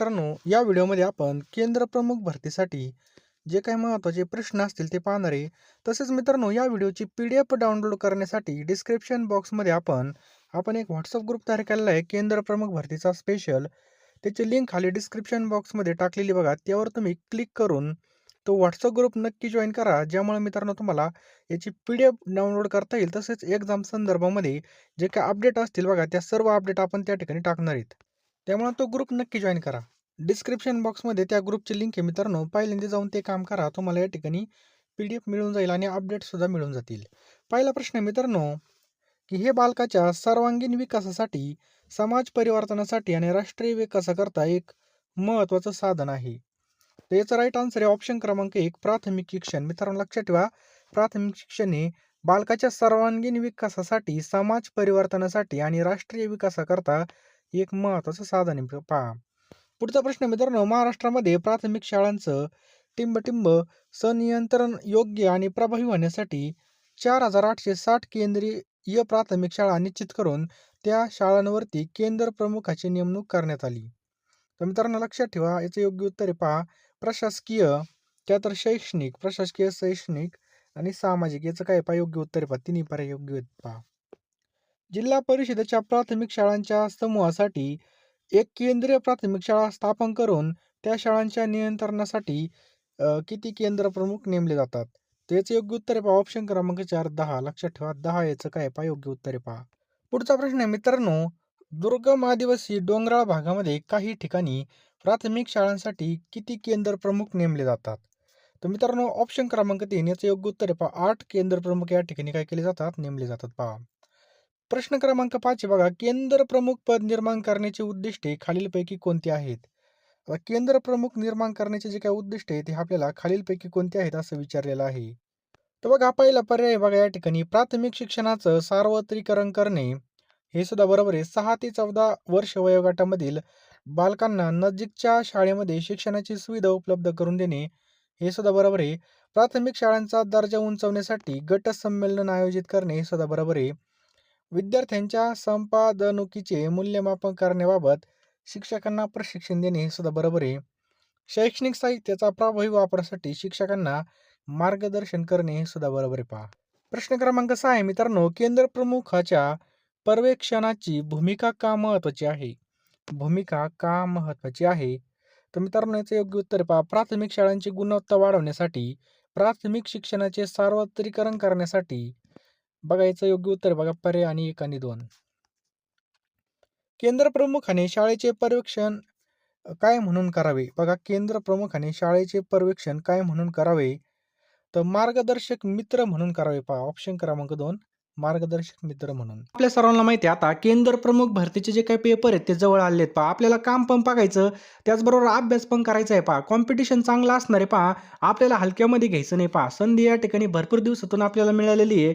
मित्रांनो या व्हिडिओमध्ये आपण केंद्र प्रमुख भरतीसाठी जे काही महत्त्वाचे प्रश्न असतील ते पाहणार आहे. तसेच मित्रांनो या व्हिडिओची पी डी एफ डाउनलोड करण्यासाठी डिस्क्रिप्शन बॉक्समध्ये आपण आपण एक व्हॉट्सअप ग्रुप तयार केलेला आहे केंद्र प्रमुख भरतीचा स्पेशल. त्याची लिंक खाली डिस्क्रिप्शन बॉक्समध्ये टाकलेली बघा त्यावर तुम्ही क्लिक करून तो व्हॉट्सअप ग्रुप नक्की जॉईन करा. ज्यामुळे मित्रांनो तुम्हाला याची पी डी एफ डाउनलोड करता येईल. तसेच एक्झाम संदर्भामध्ये जे काही अपडेट असतील बघा त्या सर्व अपडेट आपण त्या ठिकाणी टाकणार आहेत. त्यामुळे तो ग्रुप नक्की जॉईन करा. डिस्क्रिप्शन बॉक्समध्ये त्या ग्रुपची लिंक आहे. मित्रांनो पहिल्यांदा जाऊन ते काम करा. तुम्हाला या ठिकाणी पी डी एफ मिळून जाईल आणि अपडेटसुद्धा मिळून जातील. पहिला प्रश्न मित्रांनो की हे बालकाच्या सर्वांगीण विकासासाठी समाज परिवर्तनासाठी आणि राष्ट्रीय विकासाकरता एक महत्त्वाचं साधन आहे. तर याचा राईट आन्सर आहे ऑप्शन क्रमांक एक प्राथमिक शिक्षण. मित्रांनो लक्षात ठेवा प्राथमिक शिक्षण हे बालकाच्या सर्वांगीण विकासासाठी समाज परिवर्तनासाठी आणि राष्ट्रीय विकासाकरता एक महत्त्वाचं साधन आहे पहा. पुढचा प्रश्न मित्रांनो महाराष्ट्रामध्ये प्राथमिक शाळांचं टिंबटिंब संनियंत्रण योग्य आणि प्रभावी होण्यासाठी चार हजार आठशे साठ केंद्रीय प्राथमिक शाळा निश्चित करून त्या शाळांवरती केंद्र प्रमुखाची नेमणूक करण्यात आली. तर मित्रांनो लक्षात ठेवा याचं योग्य उत्तर आहे पहा प्रशासकीय त्यातर शैक्षणिक प्रशासकीय शैक्षणिक आणि सामाजिक याचं काय पहा योग्य उत्तर पहा तिन्ही पर्याय योग्य आहेत पहा. जिल्हा परिषदेच्या प्राथमिक शाळांच्या समूहासाठी एक केंद्रीय प्राथमिक शाळा स्थापन करून त्या शाळांच्या नियंत्रणासाठी किती केंद्र प्रमुख नेमले जातात? त्याचं योग्य उत्तर आहे पहा. ऑप्शन क्रमांक चार दहा. लक्षात ठेवा. दहा याचं काय पहा योग्य उत्तर आहे पहा. पुढचा प्रश्न आहे मित्रांनो दुर्गम आदिवासी डोंगराळ भागामध्ये काही ठिकाणी प्राथमिक शाळांसाठी किती केंद्र प्रमुख नेमले जातात? तर मित्रांनो ऑप्शन क्रमांक तीन याचं योग्य उत्तर आहे पहा. आठ केंद्र प्रमुख या ठिकाणी काय केले जातात? नेमले जातात पहा. प्रश्न क्रमांक पाच बघा. केंद्र प्रमुख पद निर्माण करण्याची उद्दिष्टे खालीलपैकी कोणती आहेत? आता केंद्र प्रमुख निर्माण करण्याचे जे काही उद्दिष्ट आहे ते आपल्याला खालीलपैकी कोणते आहेत असं विचारलेलं आहे. तर बघा पहिला पर्याय बघा या ठिकाणी प्राथमिक शिक्षणाचं सार्वत्रिकरण करणे. हे सुद्धा बरोबर आहे. सहा ते चौदा वर्ष वयोगटामधील बालकांना नजीकच्या शाळेमध्ये शिक्षणाची सुविधा उपलब्ध करून देणे. हे सुद्धा बरोबर आहे. प्राथमिक शाळांचा दर्जा उंचवण्यासाठी गट संमेलन आयोजित करणे हे सुद्धा बरोबर आहे. विद्यार्थ्यांच्या संपादनुकीचे मूल्यमापन करण्याबाबत शिक्षकांना प्रशिक्षण देणे हे सुद्धा बरोबर आहे. शैक्षणिक साहित्याचा प्रभावी वापरासाठी शिक्षकांना मार्गदर्शन करणे हे सुद्धा बरोबर आहे पहा. प्रश्न क्रमांक सहा आहे. मित्रांनो केंद्र प्रमुखाच्या पर्यवेक्षणाची भूमिका का महत्वाची आहे? भूमिका का महत्वाची आहे? तर मित्रांनो याचं योग्य उत्तर पहा. प्राथमिक शाळांची गुणवत्ता वाढवण्यासाठी प्राथमिक शिक्षणाचे सार्वत्रिकरण करण्यासाठी बघा याचं योग्य उत्तर बघा पर्याय आणि एक आणि दोन. केंद्र प्रमुखाने शाळेचे पर्यवेक्षण काय म्हणून करावे? बघा केंद्र प्रमुखाने शाळेचे पर्यवेक्षण काय म्हणून करावे? तर मार्गदर्शक मित्र म्हणून करावे पहा. ऑप्शन क्रमांक दोन मार्गदर्शक मित्र म्हणून. आपल्या सर्वांना माहिती आहे आता केंद्र प्रमुख भरतीचे जे काही पेपर आहेत ते जवळ आले आहेत पहा. आपल्याला काम पण बघायचं त्याचबरोबर अभ्यास पण करायचा आहे पहा. कॉम्पिटिशन चांगला असणार आहे पहा. आपल्याला हलक्यामध्ये घ्यायचं नाही पहा. संधी या ठिकाणी भरपूर दिवसातून आपल्याला मिळालेली आहे.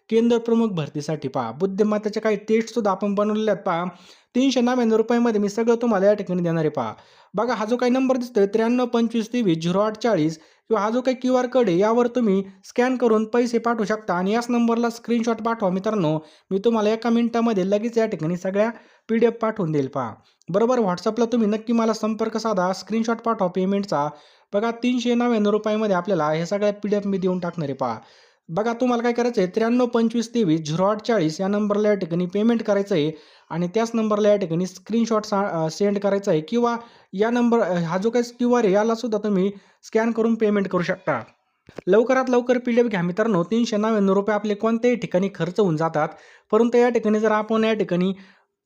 केंद्र प्रमुख भरतीसाठी पहा. बुद्धिमत्ताच्या काही टेस्टसुद्धा आपण बनवलेल्या आहेत पहा. तीनशे नव्याण्णव रुपयामध्ये मी सगळं तुम्हाला या ठिकाणी देणार आहे पहा. बघा हा जो काही नंबर दिसतोय त्र्याण्णव पंचवीस तेवीस झिरो आठ चाळीस किंवा हा जो काही क्यू आर कोड आहे यावर तुम्ही स्कॅन करून पैसे पाठवू शकता. आणि याच नंबरला स्क्रीनशॉट पाठवा मित्रांनो. मी तुम्हाला एका मिनिटामध्ये लगेच या ठिकाणी सगळ्या पी डी एफ पाठवून देईल पहा. बरोबर व्हॉट्सअपला तुम्ही नक्की मला संपर्क साधा. स्क्रीनशॉट पाठवा पेमेंटचा बघा तीनशे नव्याण्णव रुपयामध्ये आपल्याला हे सगळ्या पी डी एफ मी देऊन टाकणार आहे पहा. बघा तुम्हाला काय करायचं आहे त्र्याण्णव पंचवीस तेवीस झिरो आठ चाळीस या नंबरला या ठिकाणी पेमेंट करायचं आहे आणि त्याच नंबरला या ठिकाणी स्क्रीनशॉट सा सेंड करायचा आहे किंवा या नंबर हा जो काही क्यू आर आहे यालासुद्धा तुम्ही स्कॅन करून पेमेंट करू शकता. लवकरात लवकर पी डी एफ घ्या मित्रांनो. तीनशे नव्याण्णव रुपये आपले कोणत्याही ठिकाणी खर्च होऊन जातात. परंतु या ठिकाणी जर आपण या ठिकाणी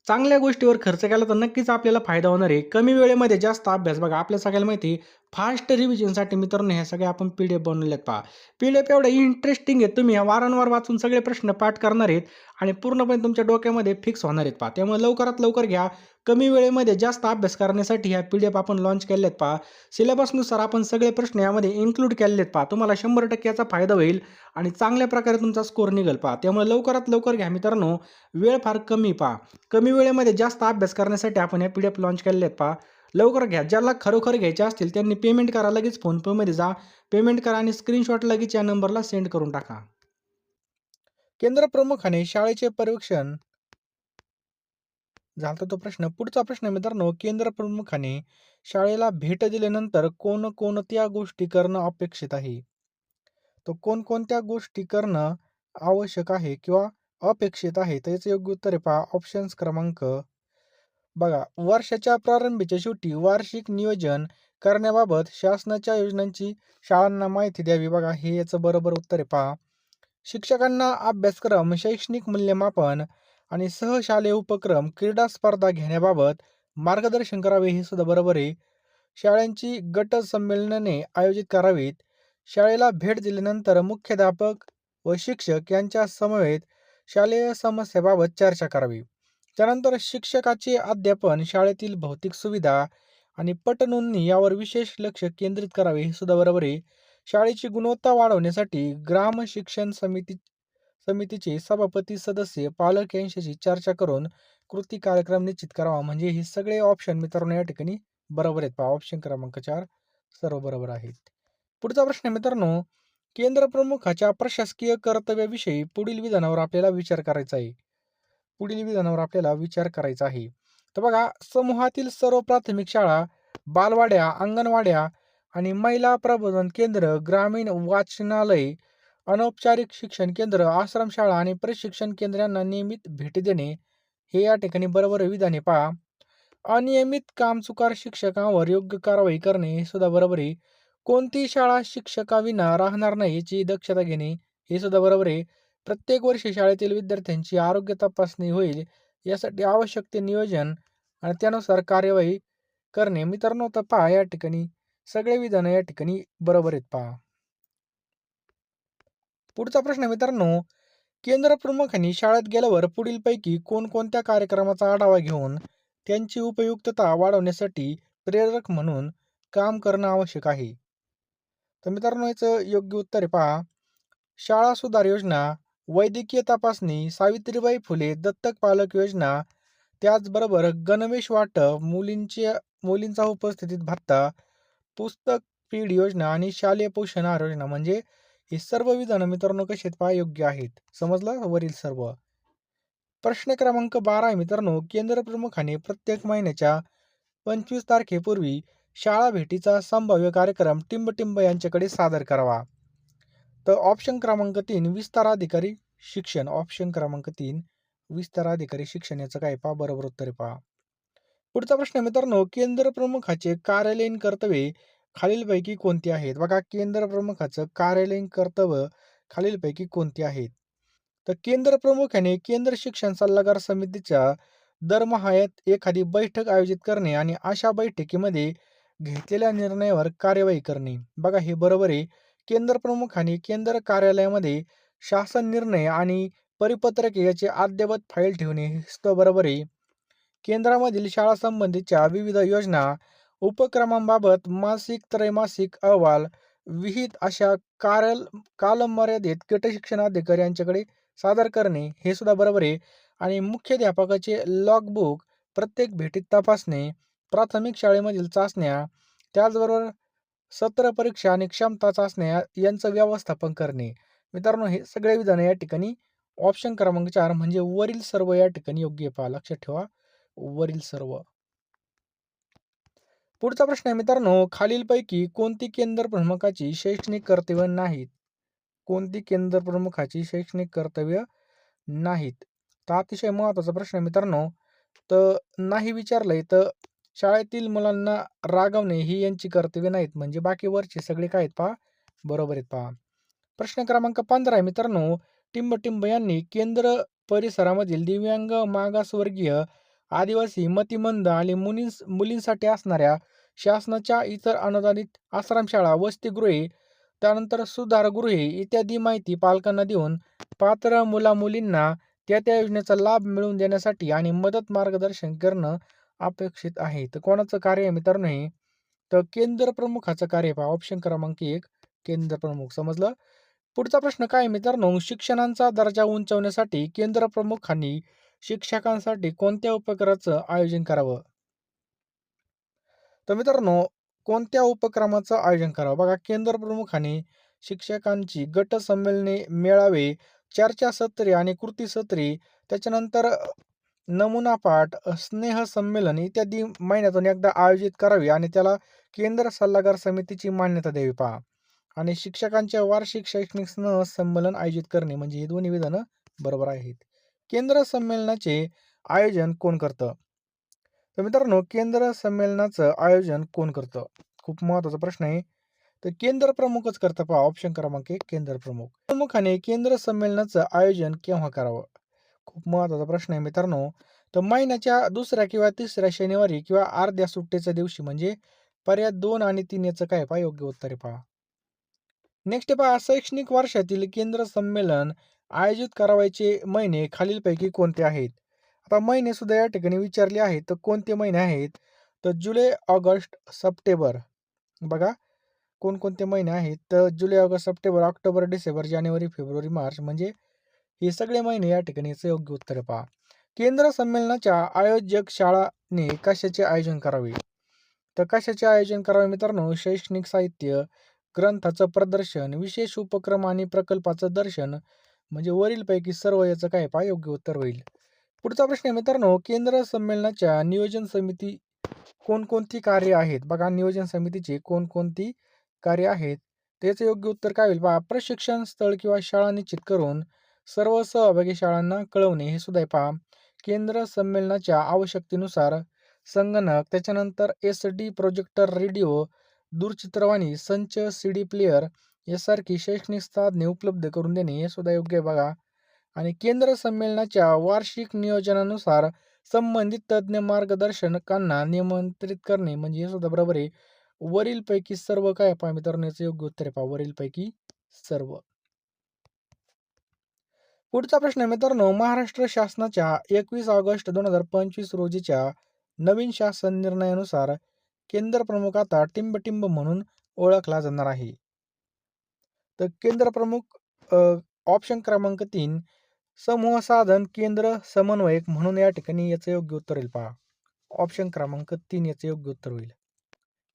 चांगल्या गोष्टीवर खर्च केला तर नक्कीच आपल्याला फायदा होणार आहे. कमी वेळेमध्ये जास्त अभ्यास बघा. आपल्या सगळ्याला माहिती फास्ट रिव्हिजनसाठी मित्रांनो हे सगळे आपण पी डी एफ बनवलेत पहा. पी डी एफ एवढं इंटरेस्टिंग आहे. तुम्ही वारंवार वाचून सगळे प्रश्न पाठ करणार आहेत आणि पूर्णपणे तुमच्या डोक्यामध्ये फिक्स होणार आहेत पहा. त्यामुळे लवकरात लवकर घ्या. कमी वेळेमध्ये जास्त अभ्यास करण्यासाठी ह्या पी डी एफ आपण लॉन्च आहेत पहा. सिलेबसनुसार आपण सगळे प्रश्न यामध्ये इन्क्लूड केलेत पहा. तुम्हाला शंभर टक्के याचा फायदा होईल आणि चांगल्या प्रकारे तुमचा स्कोर निघेल पहा. त्यामुळे लवकरात लवकर घ्या मित्रांनो. वेळ फार कमी पहा. कमी वेळेमध्ये जास्त अभ्यास करण्यासाठी आपण ह्या पी डी एफ लॉन्च केलेले आहेत पहा. लवकर घ्या. ज्याला खरोखर घ्यायचे असतील त्यांनी पेमेंट करा. लगेच फोनपेमध्ये जा. पेमेंट करा आणि स्क्रीनशॉट लगेच या नंबरला सेंड करून टाका. केंद्र प्रमुखाने शाळेचे परीक्षण झाला तो प्रश्न. पुढचा प्रश्न मित्रांनो केंद्र प्रमुखाने शाळेला भेट दिल्यानंतर कोणकोणत्या गोष्टी करणं अपेक्षित आहे? तो कोणकोणत्या गोष्टी करणं आवश्यक आहे किंवा अपेक्षित आहे? तर याचं योग्य उत्तर आहे पहा ऑप्शन्स क्रमांक. बघा वर्षाच्या प्रारंभीच्या शेवटी वार्षिक नियोजन करण्याबाबत शासनाच्या योजनांची शाळांना माहिती द्यावी. बघा हे याचं बरोबर उत्तर आहे पहा. शिक्षकांना अभ्यासक्रम शैक्षणिक मूल्यमापन आणि सहशालेय उपक्रम क्रीडा स्पर्धा घेण्याबाबत मार्गदर्शन करावे हे सुद्धा बरोबर आहे. शाळांची गट संमेलने आयोजित करावीत. शाळेला भेट दिल्यानंतर मुख्याध्यापक व शिक्षक यांच्या समवेत शालेय समस्येबाबत चर्चा करावी. त्यानंतर शिक्षकाचे अध्यापन शाळेतील भौतिक सुविधा आणि पटनोंदणी यावर विशेष लक्ष केंद्रित करावे हे सुद्धा बरोबर आहे. शाळेची गुणवत्ता वाढवण्यासाठी ग्राम शिक्षण समिती समितीचे सभापती सदस्य पालक यांच्याशी चर्चा करून कृती कार्यक्रम निश्चित करावा. म्हणजे हे सगळे ऑप्शन मित्रांनो या ठिकाणी बरोबर आहेत. पहा ऑप्शन क्रमांक चार सर्व बरोबर आहेत. पुढचा प्रश्न आहे मित्रांनो केंद्र प्रमुखाच्या प्रशासकीय कर्तव्याविषयी पुढील विधानावर आपल्याला विचार करायचा आहे. पुढील विधानावर आपल्याला विचार करायचा आहे. तर बघा समूहातील सर्व प्राथमिक शाळा बालवाड्या अंगणवाड्या आणि महिला प्रबोधन केंद्र ग्रामीण वाचनालय अनौपचारिक शिक्षण केंद्र आश्रमशाळा आणि प्रशिक्षण केंद्रांना नियमित भेटी देणे हे या ठिकाणी बरोबर विधाने पहा. अनियमित कामचुकार शिक्षकांवर योग्य कारवाई करणे हे सुद्धा बरोबर आहे. कोणती शाळा शिक्षकाविना राहणार नाही याची दक्षता घेणे हे सुद्धा बरोबर आहे. प्रत्येक वर्षी शाळेतील विद्यार्थ्यांची आरोग्य तपासणी होईल यासाठी आवश्यक ते नियोजन आणि त्यानुसार कार्यवाही करणे. मित्रांनो तर पहा या ठिकाणी. सगळे विधानं या ठिकाणी बरोबर आहेत पहा. पुढचा प्रश्न मित्रांनो केंद्र प्रमुखांनी शाळेत गेल्यावर पुढीलपैकी कोणकोणत्या कार्यक्रमाचा आढावा घेऊन त्यांची उपयुक्तता वाढवण्यासाठी प्रेरक म्हणून काम करणं आवश्यक आहे? तर मित्रांनो याचं योग्य उत्तर आहे पहा. शाळा सुधार योजना वैद्यकीय तपासणी सावित्रीबाई फुले दत्तक पालक योजना त्याचबरोबर गणवेश वाटप मुलींच्या मुलींचा उपस्थितीत भत्ता पुस्तक फीड योजना आणि शालेय पोषण आहार योजना. म्हणजे हे सर्व विधानं मित्रांनो कसे योग्य आहेत. समजला? वरील सर्व. प्रश्न क्रमांक बारा मित्रांनो. केंद्र प्रमुखाने प्रत्येक महिन्याच्या पंचवीस तारखेपूर्वी शाळा भेटीचा संभाव्य कार्यक्रम टिंबटिंब यांच्याकडे सादर करावा. तर ऑप्शन क्रमांक तीन विस्तार अधिकारी शिक्षण. ऑप्शन क्रमांक तीन विस्तार अधिकारी शिक्षण याचं काय पहा बरोबर उत्तर पहा. पुढचा प्रश्न मित्रांनो. केंद्र प्रमुखाचे कार्यालयीन कर्तव्ये खालीलपैकी कोणती आहेत? बघा केंद्र प्रमुखाचं कार्यालयीन कर्तव्य खालीलपैकी कोणती आहेत? तर केंद्र प्रमुखाने केंद्र शिक्षण सल्लागार समितीच्या दरमहायात एखादी बैठक आयोजित करणे आणि अशा बैठकीमध्ये घेतलेल्या निर्णयावर कार्यवाही करणे. बघा हे बरोबर आहे. केंद्र प्रमुखाने केंद्र कार्यालयामध्ये शासन निर्णय आणि परिपत्रके याचे अद्ययावत फाईल ठेवणे हे बरोबर आहे. केंद्रामधील शाळा संबंधीच्या विविध योजना उपक्रमांबाबत मासिक त्रैमासिक अहवाल विहित अशा कारल कालमर्यादित गटशिक्षण शिक्षणाधिकारी यांच्याकडे सादर करणे हे सुद्धा बरोबर आहे. आणि मुख्याध्यापकाचे लॉगबुक प्रत्येक भेटीत तपासणे प्राथमिक शाळेमधील चाचण्या त्याचबरोबर सत्र परीक्षा आणि क्षमता चाचण्या यांचं व्यवस्थापन करणे. मित्रांनो हे सगळे विधानं या ठिकाणी ऑप्शन क्रमांक चार म्हणजे वरील सर्व या ठिकाणी योग्य पहा. लक्षात ठेवा वरील सर्व. पुढचा प्रश्न आहे मित्रांनो खालीलपैकी कोणती केंद्र प्रमुखाची शैक्षणिक कर्तव्य नाहीत? कोणती केंद्र प्रमुखाची शैक्षणिक कर्तव्य नाहीत? तर अतिशय महत्त्वाचा प्रश्न आहे मित्रांनो. तर नाही विचारलंय तर शाळेतील मुलांना रागवणे ही यांची कर्तव्य नाहीत. म्हणजे बाकी वरचे सगळे काय आहेत पहा? बरोबर आहेत पहा. प्रश्न क्रमांक पंधरा आहे मित्रांनो. टिंब टिंब यांनी केंद्र परिसरामधील दिव्यांग मागासवर्गीय आदिवासी मतिमंद आणि मुलींस मुलींसाठी असणाऱ्या शासनाच्या इतर अनुदानित आश्रमशाळा वसतिगृहे त्यानंतर सुधारगृहे इत्यादी माहिती पालकांना देऊन पात्र मुला मुलींना त्या त्या योजनेचा लाभ मिळवून देण्यासाठी आणि मदत मार्गदर्शन करणं अपेक्षित आहे. तर कोणाचं कार्य आहे मित्रांनो हे? तर केंद्र प्रमुखाचं कार्य पहा. ऑप्शन क्रमांक एक केंद्र प्रमुख. समजलं? पुढचा प्रश्न काय मित्रांनो? शिक्षणांचा दर्जा उंचावण्यासाठी केंद्र प्रमुखांनी शिक्षकांसाठी कोणत्या उपक्रमाचं आयोजन करावं? तर मित्रांनो कोणत्या उपक्रमाचं आयोजन करावं? बघा केंद्र प्रमुखाने शिक्षकांची गट संमेलने मेळावे चर्चासत्रे आणि कृती सत्री त्याच्यानंतर नमुना पाठ स्नेह संमेलन इत्यादी महिन्यातून एकदा आयोजित करावी आणि त्याला केंद्र सल्लागार समितीची मान्यता द्यावी. पहा आणि शिक्षकांच्या वार्षिक शैक्षणिक स्नेह संमेलन आयोजित करणे म्हणजे ही दोन्ही विधानं बरोबर आहेत. केंद्र संमेलनाचे आयोजन कोण करतं? तर मित्रांनो केंद्र संमेलनाचं आयोजन कोण करतं? खूप महत्त्वाचा प्रश्न आहे. तर केंद्र प्रमुखच करतं पहा. ऑप्शन क्रमांक एक केंद्र प्रमुख. प्रमुखाने केंद्र संमेलनाचं आयोजन केव्हा करावं? खूप महत्त्वाचा प्रश्न आहे मित्रांनो. तर महिन्याच्या दुसऱ्या किंवा तिसऱ्या शनिवारी किंवा अर्ध्या सुट्टीच्या दिवशी म्हणजे पर्याय दोन आणि तीन याचं काय पहा? योग्य उत्तर आहे पहा. नेक्स्ट पहा. शैक्षणिक वर्षातील केंद्र संमेलन आयोजित करावायचे महिने खालीलपैकी कोणते आहेत? आता महिने सुद्धा या ठिकाणी विचारले आहेत तर कोणते महिने आहेत? तर जुलै ऑगस्ट सप्टेंबर. बघा कोणकोणते महिने आहेत? तर जुलै ऑगस्ट सप्टेंबर ऑक्टोबर डिसेंबर जानेवारी फेब्रुवारी मार्च म्हणजे हे सगळे महिने या ठिकाणी याचं योग्य उत्तर पहा. केंद्र संमेलनाच्या आयोजक शाळाने कशाचे आयोजन करावे? तर कशाचे आयोजन करावे मित्रांनो? शैक्षणिक साहित्य ग्रंथाचं प्रदर्शन विशेष उपक्रम आणि प्रकल्पाचं दर्शन म्हणजे वरीलपैकी सर्व याचं काय पहा योग्य उत्तर होईल. पुढचा प्रश्न आहे मित्रांनो केंद्र संमेलनाच्या नियोजन समिती कोणकोणती कार्य आहेत? बघा नियोजन समितीची कोणकोणती कार्य आहेत? त्याचं योग्य उत्तर काय होईल? पहा प्रशिक्षण स्थळ किंवा शाळा निश्चित करून सर्व सहभागी शाळांना कळवणे हे सुद्धा आहे. पहा केंद्र संमेलनाच्या आवश्यकतेनुसार संगणक त्याच्यानंतर एस डी प्रोजेक्टर रेडिओ दूरचित्रवाणी संच सी डी प्लेअर यासारखी शैक्षणिक साधने उपलब्ध करून देणे हे सुद्धा योग्य आहे. बघा आणि केंद्र संमेलनाच्या वार्षिक नियोजनानुसार संबंधित तज्ज्ञ मार्गदर्शकांना निमंत्रित करणे म्हणजे हे सुद्धा बरोबर आहे. वरीलपैकी सर्व काय पहा मित्रांनो योग्य उत्तर आहे पहा. वरीलपैकी सर्व. पुढचा प्रश्न मित्रांनो. महाराष्ट्र शासनाच्या एकवीस ऑगस्ट दोन हजार पंचवीस रोजीच्या नवीन शासन निर्णयानुसार केंद्र प्रमुख आता टिंबटिंब म्हणून ओळखला जाणार आहे. तर केंद्र प्रमुख ऑप्शन क्रमांक तीन समूह साधन केंद्र समन्वयक म्हणून या ठिकाणी याचं योग्य उत्तर येईल पहा. ऑप्शन क्रमांक तीन याचं योग्य उत्तर होईल.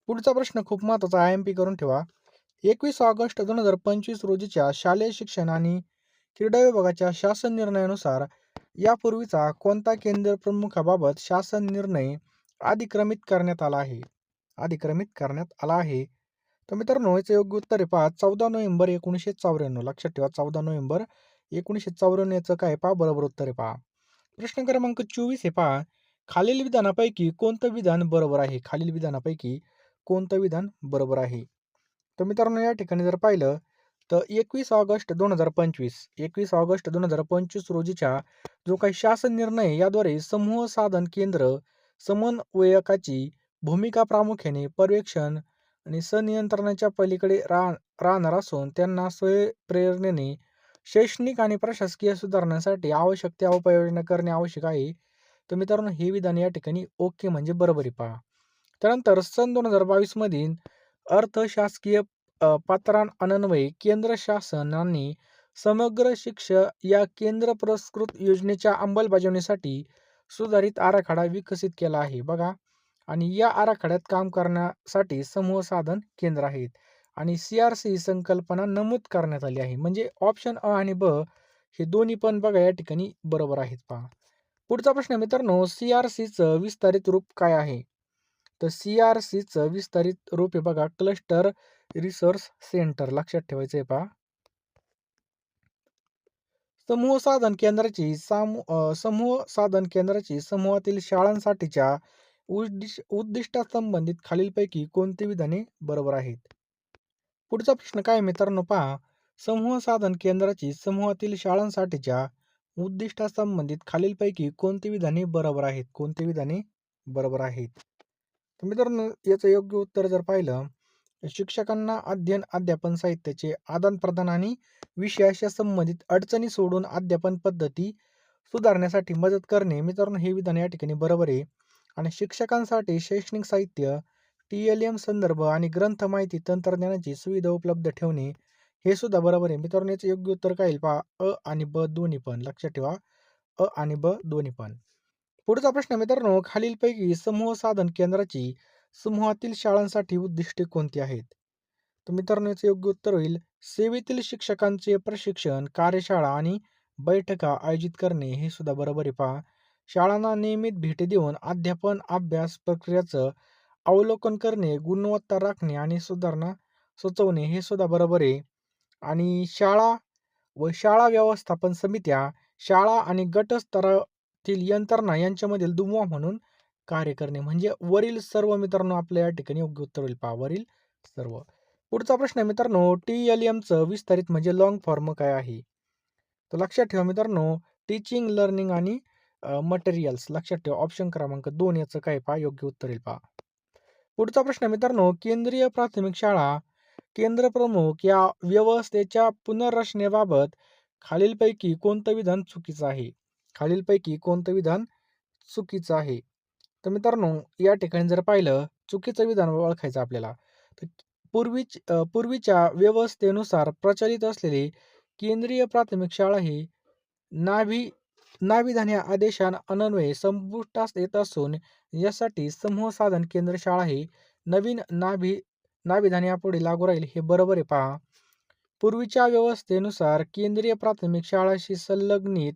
पुढचा प्रश्न खूप महत्त्वाचा आय एम पी करून ठेवा. एकवीस ऑगस्ट दोन हजार पंचवीस रोजीच्या शालेय शिक्षण आणि क्रीडा विभागाच्या शासन निर्णयानुसार यापूर्वीचा कोणता केंद्र प्रमुखाबाबत शासन निर्णय अधिक्रमित करण्यात आला आहे? अधिक्रमित करण्यात आला आहे. तर मित्रांनो याचं योग्य उत्तर आहे पहा. चौदा नोव्हेंबर एकोणीसशे चौऱ्याण्णव. लक्षात ठेवा चौदा नोव्हेंबर एकोणीसशे चौऱ्याण्णव याचं काय पहा? बरोबर उत्तर आहे पहा. प्रश्न क्रमांक चोवीस हे पहा. खालील विधानापैकी कोणतं विधान बरोबर आहे? खालील विधानापैकी कोणतं विधान बरोबर आहे? तर मित्रांनो या ठिकाणी जर पाहिलं तर एकवीस ऑगस्ट दोन हजार पंचवीस एकवीस ऑगस्ट दोन हजार पंचवीस रोजीच्या जो काही शासन निर्णय याद्वारे समूह साधन केंद्र समन्वयकाची भूमिका प्रामुख्याने पर्यवेक्षण आणि संनियंत्रणाच्या पलीकडे राह राहणार असून त्यांना स्वयंप्रेरणेने शैक्षणिक आणि प्रशासकीय सुधारण्यासाठी आवश्यक त्या उपाययोजना करणे आवश्यक आहे. तर मित्रांनो हे विधान या ठिकाणी ओके म्हणजे बरोबरी पहा. त्यानंतर सन दोन हजार बावीसमधील अर्थशासकीय अर्थशासकीय पात्रांअन्वये केंद्र शासनाने समग्र शिक्षा या केंद्र पुरस्कृत योजनेच्या अंमलबजावणीसाठी सुधारित आराखडा विकसित केला आहे. बघा. आणि या आराखड्यात काम करण्यासाठी समूह साधन केंद्र आहेत. आणि सी आर सी ही संकल्पना नमूद करण्यात आली आहे. म्हणजे ऑप्शन अ आणि ब हे दोन्ही पण बघा या ठिकाणी बरोबर आहेत पहा. पुढचा प्रश्न मित्रांनो सी आर सीचं विस्तारित रूप काय आहे? तर सी आर सीचं विस्तारित रूप हे बघा क्लस्टर रिसोर्स सेंटर लक्षात ठेवायचं आहे पहा. समूह साधन केंद्राची समूह साधन केंद्राची समूहातील शाळांसाठीच्या उद्दिष्ट उद्दिष्टासंबंधित खालीलपैकी कोणती विधाने बरोबर आहेत? पुढचा प्रश्न काय मित्रांनो पहा. समूह साधन केंद्राची समूहातील शाळांसाठीच्या उद्दिष्टासंबंधित खालीलपैकी कोणती विधाने बरोबर आहेत? कोणती विधाने बरोबर आहेत? तर मित्रांनो याचं योग्य उत्तर जर पाहिलं शिक्षकांना अध्ययन अध्यापन साहित्याचे आदान प्रदान आणि विषयाशी संबंधित अडचणी सोडून अध्यापन पद्धती सुधारण्यासाठी मदत करणे मित्रांनो हे विधान या ठिकाणी बरोबर आहे. आणि शिक्षकांसाठी शैक्षणिक साहित्य टी एल एम संदर्भ आणि ग्रंथ माहिती तंत्रज्ञानाची सुविधा उपलब्ध ठेवणे हे सुद्धा बरोबर आहे. मित्रांनो याचं योग्य उत्तर काय येईल पहा. अ आणि ब दोन्ही पण. लक्षात ठेवा. अ आणि ब दोन्ही पण. पुढचा प्रश्न मित्रांनो खालीलपैकी समूह साधन केंद्राची समूहातील शाळांसाठी उद्दिष्टे कोणती आहेत? तर मित्रांनो याचं योग्य उत्तर होईल. सेवेतील शिक्षकांचे प्रशिक्षण कार्यशाळा आणि बैठका आयोजित करणे हे सुद्धा बरोबर आहे पहा. शाळांना नियमित भेटी देऊन अध्यापन अभ्यास प्रक्रियेचं अवलोकन करणे गुणवत्ता राखणे आणि सुधारणा सुचवणे हे सुद्धा बरोबर आहे. आणि शाळा व शाळा व्यवस्थापन समित्या शाळा आणि गट स्तरातील यंत्रणा यांच्यामधील दुमवा म्हणून कार्य करणे म्हणजे वरील सर्व मित्रांनो आपल्या या ठिकाणी योग्य उत्तर होईल पहा. वरील सर्व. पुढचा प्रश्न आहे मित्रांनो टी एल एमचं विस्तारित म्हणजे लॉंग फॉर्म काय आहे? तर लक्षात ठेवा मित्रांनो टीचिंग लर्निंग आणि मटेरियल्स लक्षात ठेवा. ऑप्शन क्रमांक दोन याचं काय पहा? योग्य उत्तर येईल पहा. पुढचा प्रश्न मित्रांनो केंद्रीय प्राथमिक शाळा केंद्र प्रमुख या व्यवस्थेच्या पुनर्रचनेबाबत खालीलपैकी कोणतं विधान चुकीचं आहे? खालीलपैकी कोणतं विधान चुकीचं आहे? तर मित्रांनो या ठिकाणी जर पाहिलं चुकीचं विधान ओळखायचं आपल्याला. तर पूर्वी पूर्वीच्या व्यवस्थेनुसार प्रचलित असलेली केंद्रीय प्राथमिक शाळा ही नाभी नाविधान या आदेशान्वये संपुष्टास येत असून यासाठी समूह साधन केंद्र शाळा ही नवीन नाभी नाविधान यापुढे लागू राहील हे बरोबर आहे पहा. पूर्वीच्या व्यवस्थेनुसार केंद्रीय प्राथमिक शाळाशी संलग्नित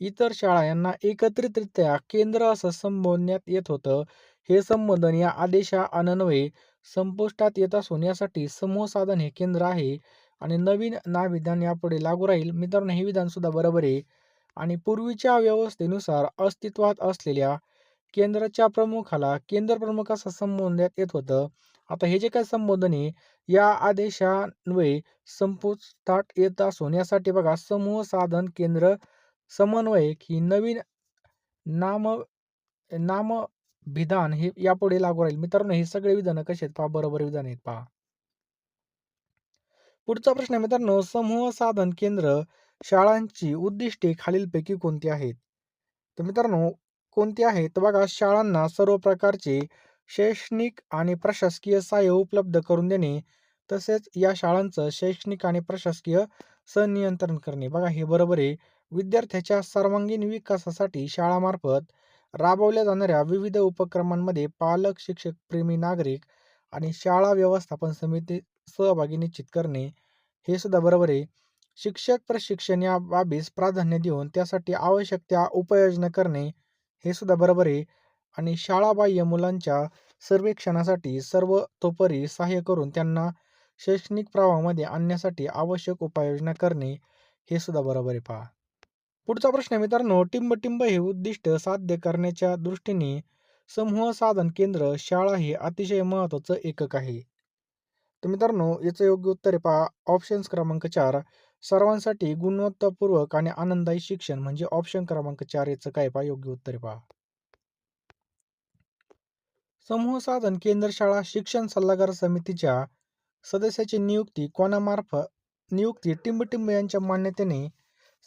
इतर शाळा यांना एकत्रितरित्या केंद्र असं संबोधण्यात येत होतं. हे संबोधन या आदेशा अनन्वये संपुष्टात येत असून यासाठी समूह साधन हे केंद्र आहे आणि नवीन नाविधान यापुढे लागू राहील. मित्रांनो हे विधान सुद्धा बरोबर आहे. आणि पूर्वीच्या व्यवस्थेनुसार अस्तित्वात असलेल्या केंद्राच्या प्रमुखाला केंद्र प्रमुख असं संबोधण्यात येत होतं. आता हे जे काही संबोधन आहे या आदेशान्वये संपुष्टात येत असून यासाठी बघा समूह साधन केंद्र समन्वयक ही नवीन नाम नाम विधान हे यापुढे लागू राहील. मित्रांनो हे सगळे विधान कसे आहेत पहा बरोबर विधान आहेत पहा. पुढचा प्रश्न आहे मित्रांनो समूह साधन केंद्र शाळांची उद्दिष्टे खालीलपैकी कोणती आहेत? तर मित्रांनो कोणती आहेत? तर बघा शाळांना सर्व प्रकारचे शैक्षणिक आणि प्रशासकीय सहाय्य उपलब्ध करून देणे तसेच या शाळांचं शैक्षणिक आणि प्रशासकीय संनियंत्रण करणे. बघा हे बरोबर आहे. विद्यार्थ्याच्या सर्वांगीण विकासासाठी शाळामार्फत राबवल्या जाणाऱ्या विविध उपक्रमांमध्ये पालक शिक्षक प्रेमी नागरिक आणि शाळा व्यवस्थापन समिती सहभागी निश्चित करणे हे सुद्धा बरोबर आहे. शिक्षक प्रशिक्षण या बाबीस प्राधान्य देऊन त्यासाठी आवश्यक त्या उपाययोजना करणे हे सुद्धा बरोबर आहे. आणि शाळाबाह्य मुलांच्या सर्वेक्षणासाठी सर्वतोपरी सहाय्य करून त्यांना शैक्षणिक प्रवाहामध्ये आणण्यासाठी आवश्यक उपाययोजना करणे हे सुद्धा बरोबर आहे पहा. पुढचा प्रश्न मित्रांनो टिंबटिंब हे उद्दिष्ट साध्य करण्याच्या दृष्टीने समूह साधन केंद्र शाळा हे अतिशय महत्त्वाचं एकक आहे. तर मित्रांनो याचं योग्य उत्तर आहे पहा ऑप्शन्स क्रमांक चार. सर्वांसाठी गुणवत्तापूर्वक आणि आनंददायी शिक्षण म्हणजे ऑप्शन क्रमांक चार याचं काय पहा? योग्य उत्तर पहा. समूह साधन केंद्र शाळा शिक्षण सल्लागार समितीच्या सदस्याची नियुक्ती कोणामार्फत नियुक्ती टिंबटिंब यांच्या मान्यतेने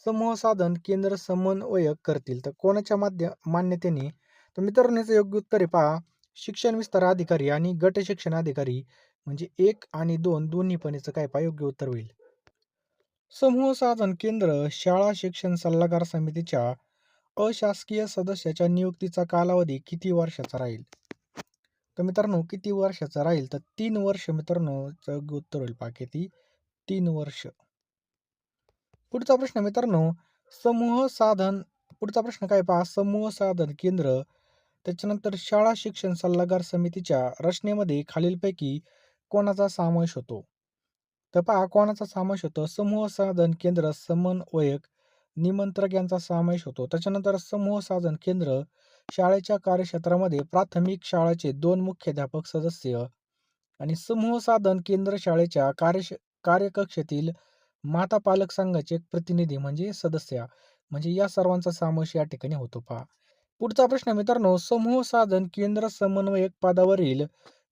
समूह साधन केंद्र समन्वयक करतील. तर कोणाच्या माध्य मान्यतेने? तर मित्रांनो योग्य उत्तर पहा. शिक्षण विस्तार अधिकारी आणि गट शिक्षण अधिकारी म्हणजे एक आणि दोन दोन्ही पण याचं काय पहा? योग्य उत्तर होईल. समूह साधन केंद्र शाळा शिक्षण सल्लागार समितीच्या अशासकीय सदस्याच्या नियुक्तीचा कालावधी किती वर्षाचा राहील? तर मित्रांनो किती वर्षाचा राहील? तर तीन वर्ष मित्रांनो योग्य उत्तर होईल पहा तीन वर्ष. पुढचा प्रश्न मित्रांनो समूह साधन पुढचा प्रश्न काय पहा? समूह साधन केंद्र त्याच्यानंतर शाळा शिक्षण सल्लागार समितीच्या रचनेमध्ये खालीलपैकी कोणाचा समावेश होतो? तर पहा कोणाचा समावेश होतो? समूह साधन केंद्र समन्वयक निमंत्रक यांचा समावेश होतो. त्याच्यानंतर समूह साधन केंद्र शाळेच्या कार्यक्षेत्रामध्ये प्राथमिक शाळेचे दोन मुख्याध्यापक सदस्य आणि समूह साधन केंद्र शाळेच्या कार्य कार्यकक्षेतील माता पालक संघाचे एक प्रतिनिधी म्हणजे सदस्य. म्हणजे या सर्वांचा समावेश या ठिकाणी होतो पहा. पुढचा प्रश्न मित्रांनो समूह साधन केंद्र समन्वयक पदावरील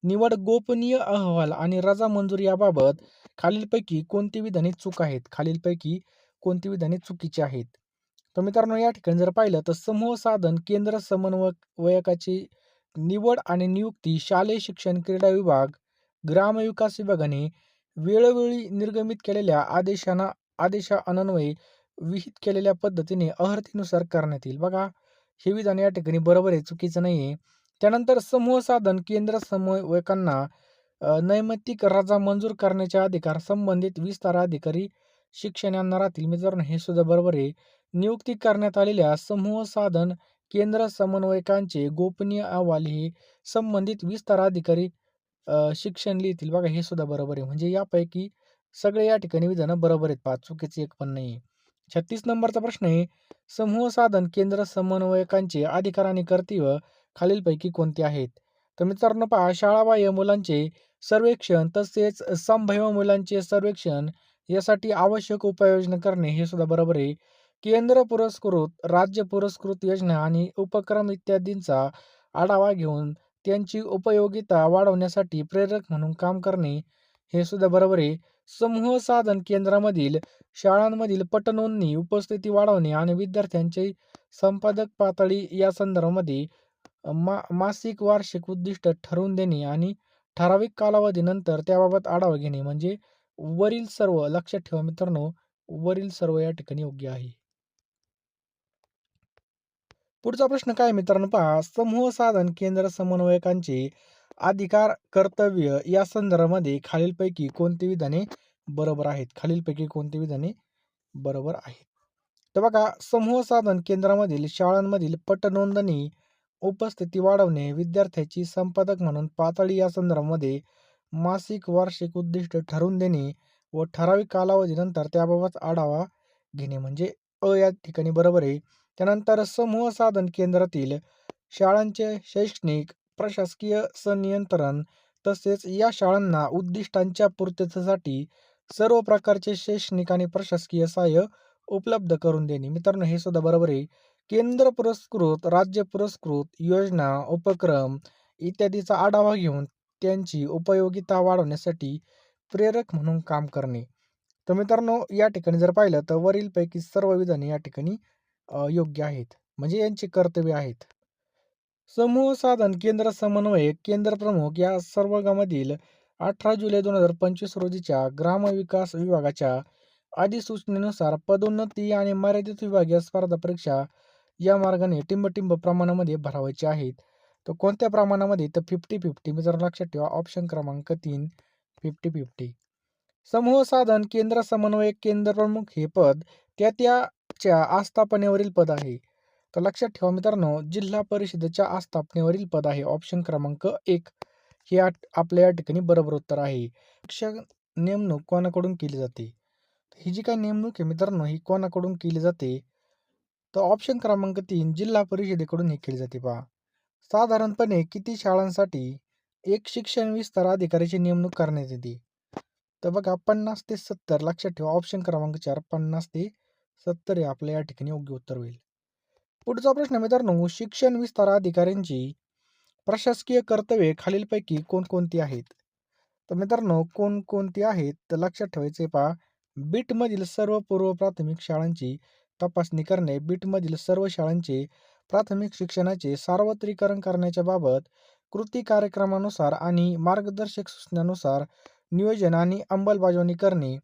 निवड गोपनीय अहवाल आणि रजा मंजूर याबाबत खालीलपैकी कोणती विधाने चूक आहेत? खालीलपैकी कोणती विधाने चुकीची आहेत? तर मित्रांनो या ठिकाणी जर पाहिलं तर समूह साधन केंद्र समन्वयकाची निवड आणि नियुक्ती शालेय शिक्षण क्रीडा विभाग ग्रामविकास विभागाने वेळोवेळी निर्गमित केलेल्या आदेशांना आदेशाअन्वये विहित केलेल्या पद्धतीने अहर्तीनुसार करण्यात येईल. बघा हे विधान या ठिकाणी बरोबर आहे चुकीचं नाही आहे त्यानंतर समूह साधन केंद्र समन्वयकांना नैमित्तिक रजा मंजूर करण्याचे अधिकार संबंधित विस्तार अधिकारी शिक्षण यांना राहतील मित्रांनो हे सुद्धा बरोबर आहे. नियुक्ती करण्यात आलेल्या समूह साधन केंद्र समन्वयकांचे गोपनीय अहवाल हे संबंधित विस्तार अधिकारी शिक्षण लिहितील. बघा हे सुद्धा बरोबर आहे. म्हणजे यापैकी सगळे या ठिकाणी विधानं बरोबर आहेत. पाच चुकीचे एक पण नाही छत्तीस नंबरचा प्रश्न आहे. समूह साधन केंद्र समन्वयकांचे अधिकार आणि कर्तव्य खालीलपैकी कोणते आहेत? तर मित्रांनो पहा शाळाबाह्य मुलांचे सर्वेक्षण तसेच संभाव्य मुलांचे सर्वेक्षण यासाठी आवश्यक उपाययोजना करणे हे सुद्धा बरोबर आहे. केंद्र पुरस्कृत राज्य पुरस्कृत योजना आणि उपक्रम इत्यादींचा आढावा घेऊन त्यांची उपयोगिता वाढवण्यासाठी प्रेरक म्हणून काम करणे हे सुद्धा बरोबर आहे. समूह साधन केंद्रामधील शाळांमधील पटनोंदणी उपस्थिती वाढवणे आणि विद्यार्थ्यांची संपादक पातळी या संदर्भामध्ये मा मासिक वार्षिक उद्दिष्ट ठरवून देणे आणि ठराविक कालावधीनंतर त्याबाबत आढावा घेणे म्हणजे वरील सर्व लक्षात ठेवा मित्रांनो वरील सर्व या ठिकाणी योग्य आहे. पुढचा प्रश्न काय मित्रांनो पहा समूह साधन केंद्र समन्वयकांचे अधिकार कर्तव्य या संदर्भामध्ये खालीलपैकी कोणती विधाने बरोबर आहेत? खालीलपैकी कोणती विधाने बरोबर आहेत? तर बघा समूह साधन केंद्रामधील शाळांमधील पटनोंदणी उपस्थिती वाढवणे विद्यार्थ्याची संपादक म्हणून पातळी या संदर्भामध्ये मासिक वार्षिक उद्दिष्ट ठरवून देणे व ठराविक कालावधीनंतर त्याबाबत आढावा घेणे म्हणजे अ या ठिकाणी बरोबर आहे. त्यानंतर समूह साधन केंद्रातील शाळांचे शैक्षणिक प्रशासकीय संनियंत्रण तसेच या शाळांना उद्दिष्टांच्या पूर्ततेसाठी सर्व प्रकारचे शैक्षणिक आणि प्रशासकीय सहाय्य उपलब्ध करून देणे. मित्रांनो हे सुद्धा बरोबर आहे. केंद्र पुरस्कृत राज्य पुरस्कृत योजना उपक्रम इत्यादीचा आढावा घेऊन त्यांची उपयोगिता वाढवण्यासाठी प्रेरक म्हणून काम करणे. तर मित्रांनो या ठिकाणी जर पाहिलं तर वरीलपैकी सर्व विधाने या ठिकाणी योग्य आहेत. म्हणजे यांची कर्तव्य आहेत. समूह साधन केंद्र समन्वयक केंद्र प्रमुख या सर्वगामधील अठरा जुलै दोन हजार पंचवीस रोजीच्या ग्रामविकास विभागाच्या अधिसूचनेनुसार पदोन्नती आणि मर्यादित विभागीय स्पर्धा परीक्षा या मार्गाने टिंबटिंब प्रमाणामध्ये भरावायचे आहेत. तर कोणत्या प्रमाणामध्ये? तर फिफ्टी फिफ्टी मी लक्षात ठेवा. ऑप्शन क्रमांक तीन फिफ्टी फिफ्टी समूह साधन केंद्र समन्वयक केंद्र प्रमुख हे पद त्या त्याच्या आस्थापनेवरील पद आहे. तर लक्षात ठेवा मित्रांनो जिल्हा परिषदेच्या आस्थापनेवरील पद आहे. ऑप्शन क्रमांक एक. हे आट- आपल्या या ठिकाणी बरोबर उत्तर आहे. शिक्षक नेमणूक कोणाकडून केली जाते? ही जी काही नेमणूक आहे मित्रांनो ही कोणाकडून केली जाते? तर ऑप्शन क्रमांक तीन जिल्हा परिषदेकडून ही केली जाते पहा. साधारणपणे किती शाळांसाठी एक शिक्षण विस्तार अधिकाऱ्याची नेमणूक करण्यात येते? तर बघा पन्नास ते सत्तर लक्षात ठेवा. ऑप्शन क्रमांक चार पन्नास ते सत्तर हे आपल्या या ठिकाणी योग्य उत्तर होईल. पुढचा प्रश्न मित्रांनो शिक्षण विस्तार अधिकाऱ्यांची प्रशासकीय कर्तव्ये खालीलपैकी कोणकोणती आहेत? तर मित्रांनो कोणकोणती आहेत? तर लक्षात ठेवायचे पहा बीटमधील सर्व पूर्व प्राथमिक शाळांची तपासणी करणे बीटमधील सर्व शाळांचे प्राथमिक शिक्षणाचे सार्वत्रिकरण करण्याच्या बाबत कृती कार्यक्रमानुसार आणि मार्गदर्शक सूचनानुसार नियोजन आणि अंमलबजावणी करणे.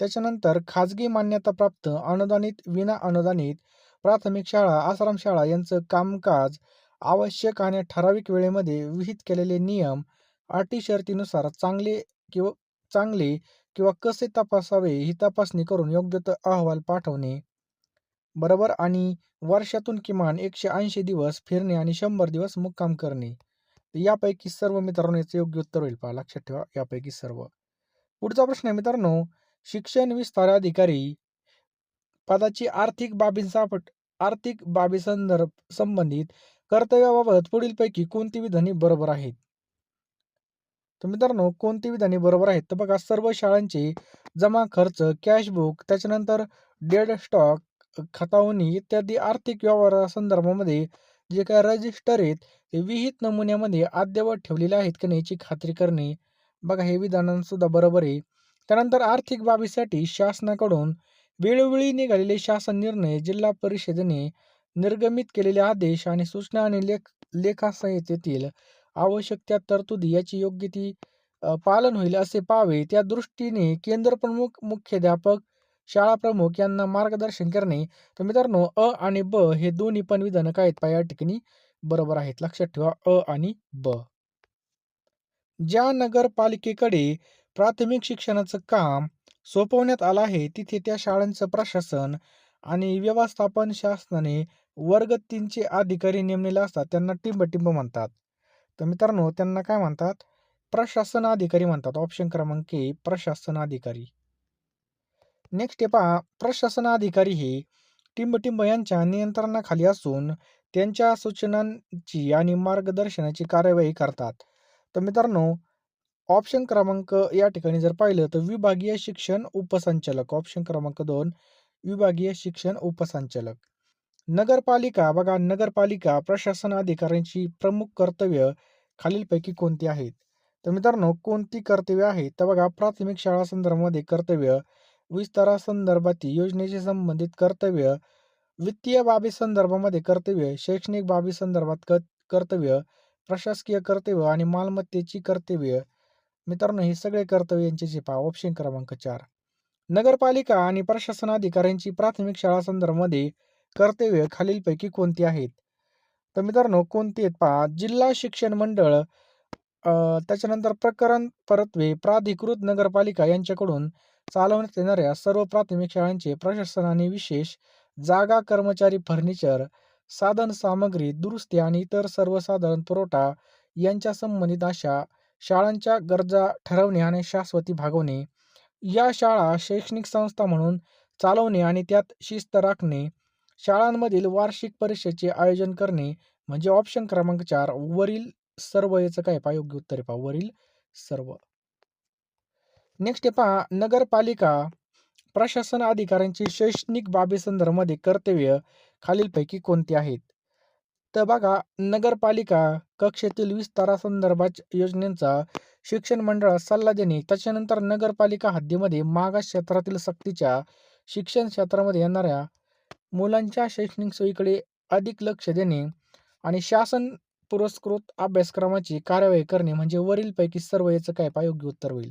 त्याच्यानंतर खाजगी मान्यताप्राप्त अनुदानित विना अनुदानित प्राथमिक शाळा आश्रमशाळा यांचं कामकाज आवश्यक आणि ठराविक वेळेमध्ये विहित केलेले नियम अटी शर्तीनुसार चांगले किंवा चांगले किंवा कसे तपासावे ही तपासणी करून योग्य तो अहवाल पाठवणे. बरोबर? आणि वर्षातून किमान एकशे ऐंशी दिवस फिरणे आणि शंभर दिवस मुक्काम करणे. यापैकी सर्व मित्रांनो याचं योग्य उत्तर होईल पहा लक्षात ठेवा. यापैकी सर्व. पुढचा प्रश्न आहे मित्रांनो शिक्षण विस्तार अधिकारी पदाची आर्थिक बाबींसापट आर्थिक बाबी संदर्भ संबंधित कर्तव्याबाबत पुढीलपैकी कोणती विधाने बरोबर आहेत? तर मित्रांनो कोणती विधाने बरोबर आहेत? तर बघा सर्व शाळांचे जमा खर्च कॅशबुक त्याच्यानंतर डेड स्टॉक खतावणी इत्यादी आर्थिक व्यवहारासंदर्भामध्ये जे काय रजिस्टर आहेत ते विहित नमुन्यामध्ये अद्ययावत ठेवलेले आहेत की नाही याची खात्री करणे. बघा हे विधानसुद्धा बरोबर आहे. त्यानंतर आर्थिक बाबीसाठी शासनाकडून वेळोवेळी निघालेले शासन निर्णय जिल्हा परिषदेने निर्गमित केलेले आदेश आणि सूचना आणि लेख लेखासंहितेतील आवश्यक त्या तरतुदी याची योग्य ती पालन होईल असे पाहावे त्या दृष्टीने केंद्र प्रमुख मुख्याध्यापक शाळा प्रमुख यांना मार्गदर्शन करणे. तर मित्रांनो अ आणि ब हे दोन्ही पण विधानक आहेत पहा या ठिकाणी. बरोबर आहेत. लक्षात ठेवा अ आणि ब. ज्या नगरपालिकेकडे प्राथमिक शिक्षणाचं काम सोपवण्यात आलं आहे तिथे त्या शाळांचं प्रशासन आणि व्यवस्थापन शासनाने वर्ग तीनचे अधिकारी नेमलेले असतात त्यांना टिंबटिंब म्हणतात. तर मित्रांनो त्यांना काय म्हणतात? प्रशासन अधिकारी म्हणतात. ऑप्शन क्रमांक ए प्रशासन अधिकारी नेक्स्ट आहे पहा प्रशासन अधिकारी हे टिंबटिंब यांच्या नियंत्रणाखाली असून त्यांच्या सूचनांची आणि मार्गदर्शनाची कार्यवाही करतात. तर मित्रांनो ऑप्शन क्रमांक या ठिकाणी जर पाहिलं तर विभागीय शिक्षण उपसंचालक ऑप्शन क्रमांक दोन विभागीय शिक्षण उपसंचालक. नगरपालिका बघा नगरपालिका प्रशासन अधिकाऱ्यांची प्रमुख कर्तव्य खालीलपैकी कोणती आहेत? तर मित्रांनो कोणती कर्तव्य आहेत तर बघा प्राथमिक शाळा संदर्भामध्ये कर्तव्य विस्तारासंदर्भातील योजनेशी संबंधित कर्तव्य वित्तीय बाबी संदर्भामध्ये कर्तव्य शैक्षणिक बाबी संदर्भात क कर्तव्य प्रशासकीय कर्तव्य आणि मालमत्तेची कर्तव्य. मित्रांनो हे सगळे कर्तव्य यांचे जे पहा ऑप्शन क्रमांक चार. नगरपालिका आणि प्रशासन अधिकाऱ्यांची प्राथमिक शाळा संदर्भामध्ये कर्तव्य खालीलपैकी कोणती आहेत? तर मित्रांनो कोणती आहेत पहा. जिल्हा शिक्षण मंडळ त्याच्यानंतर प्रकरण परत्वे. प्राधिकृत नगरपालिका यांच्याकडून चालवण्यात येणाऱ्या सर्व प्राथमिक शाळांचे प्रशासनाने विशेष जागा कर्मचारी फर्निचर साधन सामग्री दुरुस्ती आणि इतर सर्वसाधारण पुरवठा यांच्या संबंधित अशा शाळांच्या गरजा ठरवणे आणि शाश्वती भागवणे. या शाळा शैक्षणिक संस्था म्हणून चालवणे आणि त्यात शिस्त राखणे शाळांमधील वार्षिक परीक्षेचे आयोजन करणे म्हणजे ऑप्शन क्रमांक चार वरील सर्व याचं काय पहा योग्य उत्तर पहा वरील सर्व. नेक्स्ट पहा नगरपालिका प्रशासन अधिकाऱ्यांची शैक्षणिक बाबी संदर्भामध्ये कर्तव्य खालीलपैकी कोणती आहेत? तर बघा नगरपालिका कक्षेतील विस्तारासंदर्भात योजनेचा शिक्षण मंडळास सल्ला देणे त्याच्यानंतर नगरपालिका हद्दीमध्ये मागास क्षेत्रातील सक्तीच्या शिक्षण क्षेत्रामध्ये येणाऱ्या मुलांच्या शैक्षणिक सोयीकडे अधिक लक्ष देणे आणि शासन पुरस्कृत अभ्यासक्रमाची कार्यवाही करणे म्हणजे वरीलपैकी सर्व याचं काय पाय योग्य उत्तर होईल?